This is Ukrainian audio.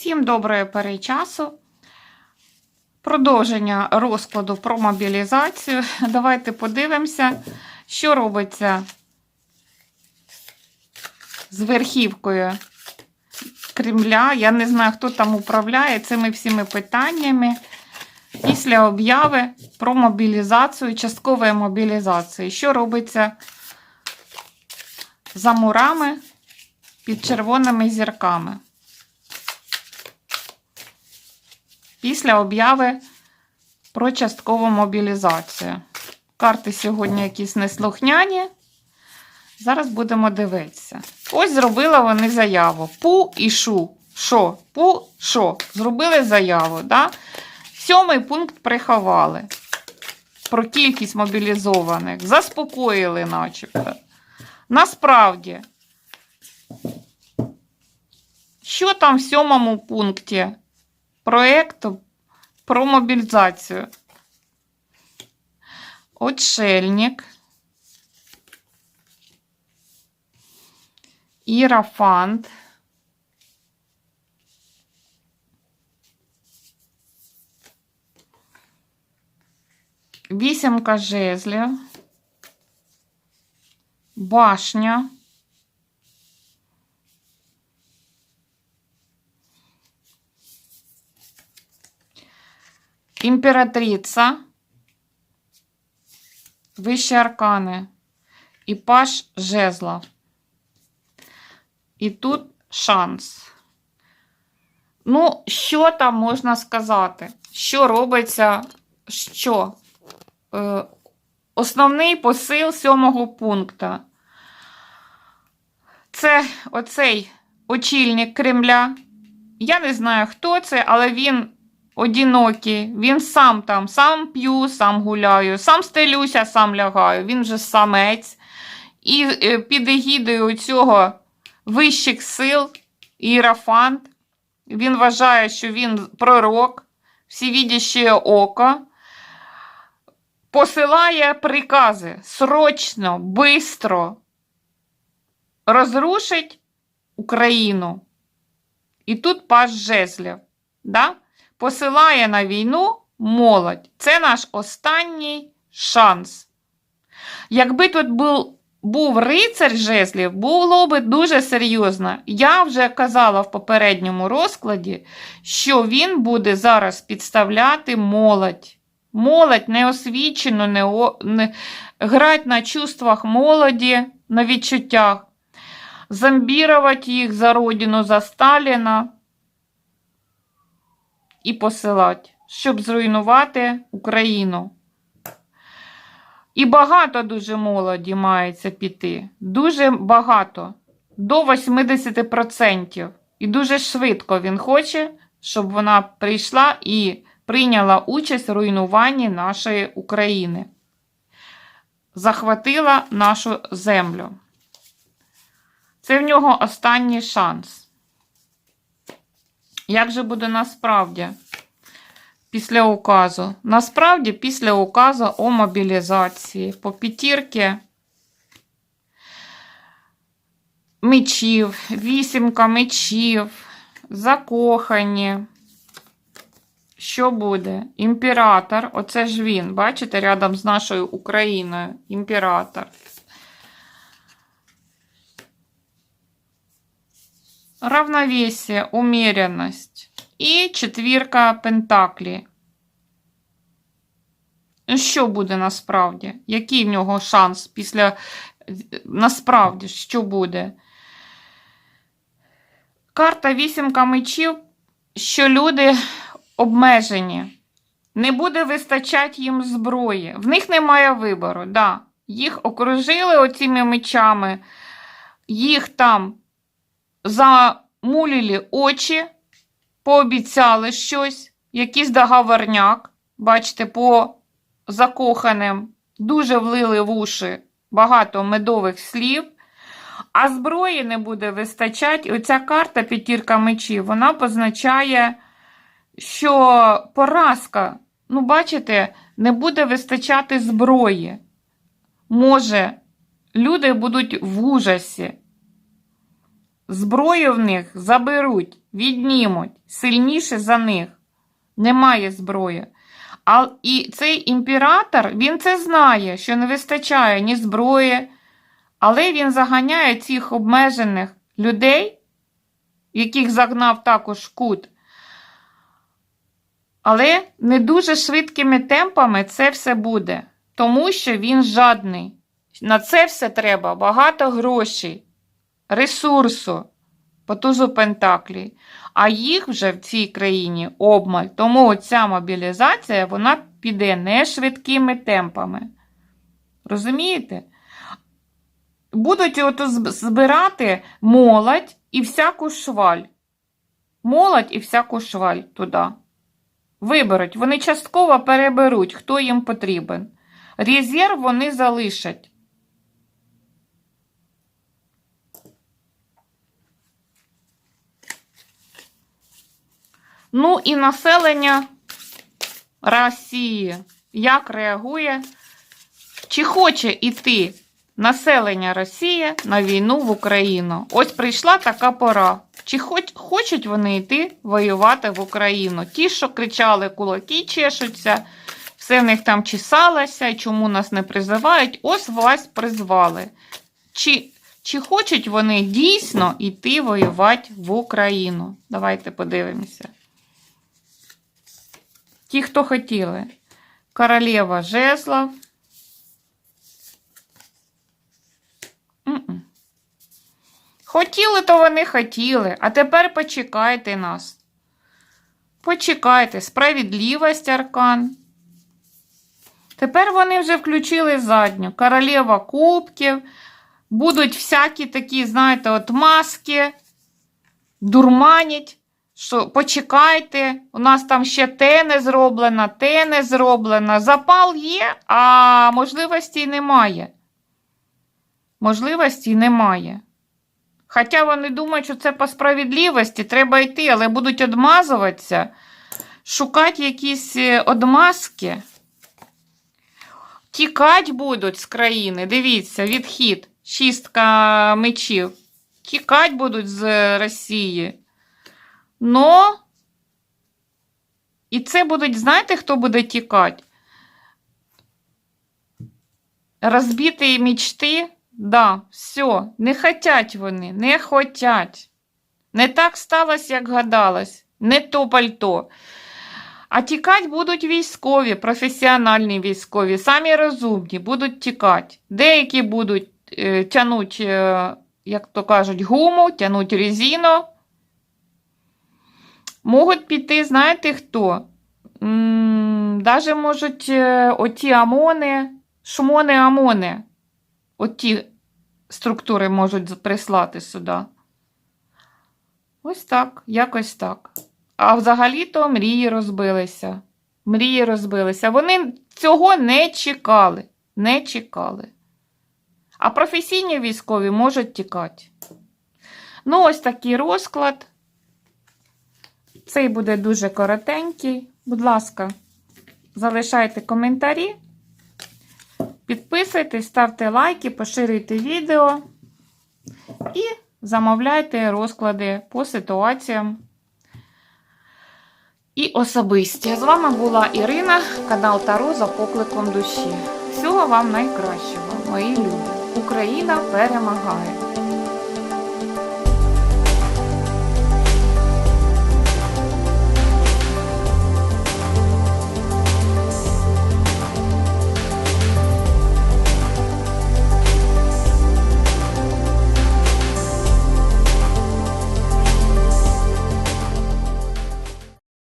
Всім доброї пори часу. Продовження розкладу про мобілізацію. Давайте подивимося, що робиться з верхівкою Кремля. Я не знаю, хто там управляє цими всіми питаннями. Після обяви про мобілізацію, часткової мобілізації. Що робиться за мурами під червоними зірками? Після обяви про часткову мобілізацію. Карти сьогодні якісь неслухняні. Зараз будемо дивитися. Ось зробили вони заяву. Пу і шу. Шо? Пу, шо. Зробили заяву. Да? Сьомий пункт приховали. Про кількість мобілізованих. Заспокоїли, начебто. Насправді, що там в сьомому пункті проєкту про мобілізацію? Отшельник. Ірафант. Вісімка жезлів. Башня. Імператриця. Вищі аркани. І паш жезлов. І тут шанс. Ну, що там можна сказати? Що робиться? Що? Е, основний посил сьомого пункту. Це оцей очільник Кремля. Я не знаю, хто це, але він одинокий. Він сам там, сам п'ю, сам гуляю, сам стелюся, сам лягаю. Він же самець. І е, під егідою цього вищих сил Іерафант. Він вважає, що він пророк, всевідяще око. Посилає прикази срочно, бистро розрушить Україну. І тут паш жезлів. Да? Посилає на війну молодь. Це наш останній шанс. Якби тут був був рицар жезлів, було би дуже серйозно. Я вже казала в попередньому розкладі, що він буде зараз підставляти молодь. Молодь неосвічену, не, о- не грати на чувствах молоді, на відчуттях, зомбірувати їх за родину, за Сталіна і посилати, щоб зруйнувати Україну. І багато дуже молоді мається піти. Дуже багато. До 80%. І дуже швидко він хоче, щоб вона прийшла і прийняла участь в руйнуванні нашої України. Захватила нашу землю. Це в нього останній шанс. Як же буде насправді? після указу. Насправді, після указу о мобілізації по п'ятірки мечів, вісімка мечів, закохані. Що буде? Імператор, оце ж він, бачите, рядом з нашою Україною. Імператор. Равновесие, умеренность. І четвірка Пентаклі. Що буде насправді? Який в нього шанс після. Насправді, що буде? Карта вісімка мечів, що люди обмежені. Не буде вистачати їм зброї. В них немає вибору. Да. Їх окружили оціми мечами, їх там замулили очі пообіцяли щось, якийсь договорняк, бачите, по закоханим дуже влили в уші багато медових слів, а зброї не буде вистачати. Оця карта п'ятірка мечів, вона позначає, що поразка ну, бачите, не буде вистачати зброї. Може, люди будуть в ужасі. Зброю в них заберуть, віднімуть сильніше за них. Немає зброї. А і цей імператор, він це знає, що не вистачає ні зброї, але він заганяє цих обмежених людей, яких загнав також кут. Але не дуже швидкими темпами це все буде, тому що він жадний. На це все треба багато грошей, ресурсу, по тузу Пентаклі. А їх вже в цій країні обмаль. Тому оця мобілізація вона піде не швидкими темпами. Розумієте? Будуть ото збирати молодь і всяку шваль. Молодь і всяку шваль туди. Виберуть. Вони частково переберуть, хто їм потрібен. Резерв вони залишать. Ну і населення Росії як реагує? Чи хоче йти населення Росії на війну в Україну? Ось прийшла така пора. Чи хоч, хочуть вони йти воювати в Україну? Ті, що кричали, кулаки чешуться, все в них там чесалося, чому нас не призивають? Ось вас призвали. Чи, чи хочуть вони дійсно йти воювати в Україну? Давайте подивимося. Ті, хто хотіли. Королева жезлов. Хотіли, то вони хотіли, а тепер почекайте нас. Почекайте, справедливість аркан. Тепер вони вже включили задню. Королева кубків. Будуть всякі такі, знаєте, от маски, дурманять що почекайте, у нас там ще те не зроблено, те не зроблено. Запал є, а можливості немає. Можливості немає. Хоча вони думають, що це по справедливості, треба йти, але будуть одмазуватися, шукати якісь е, одмазки. Тікать будуть з країни. Дивіться, відхід, шістка мечів. Тікать будуть з Росії. Но і це будуть, знаєте, хто буде тікати? Розбиті мечти, да, все, не хотять вони, не хотять. Не так сталося, як гадалось, не то пальто. А тікати будуть військові, професіональні військові, самі розумні, будуть тікати. Деякі будуть е, тянуть, е, як то кажуть, гуму, тянуть резину. Можуть піти, знаєте хто? Даже можуть е, оті ОМОНи, шмони ОМОНи. Оті структури можуть прислати сюди. Ось так, якось так. А взагалі-то мрії розбилися. Мрії розбилися. Вони цього не чекали. Не чекали. А професійні військові можуть тікати. Ну, ось такий розклад. Цей буде дуже коротенький. Будь ласка, залишайте коментарі, підписуйтесь, ставте лайки, поширюйте відео і замовляйте розклади по ситуаціям і особисті. З вами була Ірина, канал Таро за покликом душі. Всього вам найкращого, мої люди! Україна перемагає!